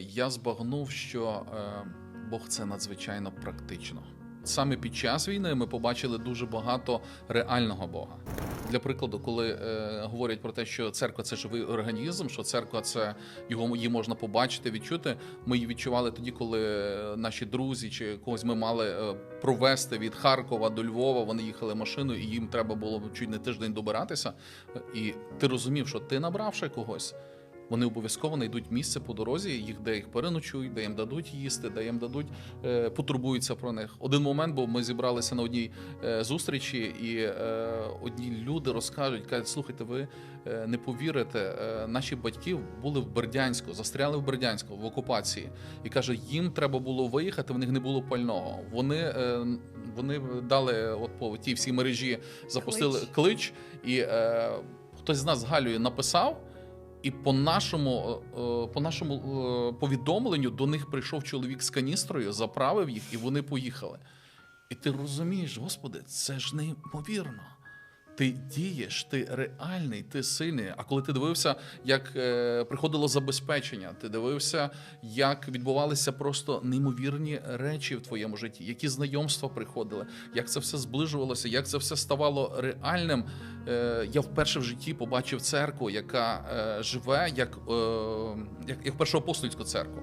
Я збагнув, що е, Бог це надзвичайно практично. Саме під час війни ми побачили дуже багато реального Бога. Для прикладу, коли е, говорять про те, що церква це живий організм, що церква це його її можна побачити, відчути. Ми її відчували тоді, коли е, наші друзі чи когось ми мали е, провести від Харкова до Львова. Вони їхали машиною, і їм треба було чуть не тиждень добиратися. І ти розумів, що ти набравши когось. Вони обов'язково знайдуть місце по дорозі, їх де їх переночують, де їм дадуть їсти, де їм дадуть, е, потурбуються про них. Один момент був, ми зібралися на одній е, зустрічі, і е, одні люди розкажуть, кажуть, слухайте, ви не повірите, е, наші батьки були в Бердянську, застряли в Бердянську в окупації. І каже, їм треба було виїхати, в них не було пального. Вони, е, вони дали от по тій всій мережі, запустили Клич. клич, і е, хтось з нас з Галею написав. І по нашому, е, е, по нашому е, повідомленню до них прийшов чоловік з каністрою, заправив їх, і вони поїхали. І ти розумієш, Господи, це ж неймовірно. Ти дієш, ти реальний, ти сильний. А коли ти дивився, як е, приходило забезпечення, ти дивився, як відбувалися просто неймовірні речі в твоєму житті, які знайомства приходили, як це все зближувалося, як це все ставало реальним. Е, я вперше в житті побачив церкву, яка е, живе як, е, як, як першоапостольську церкву.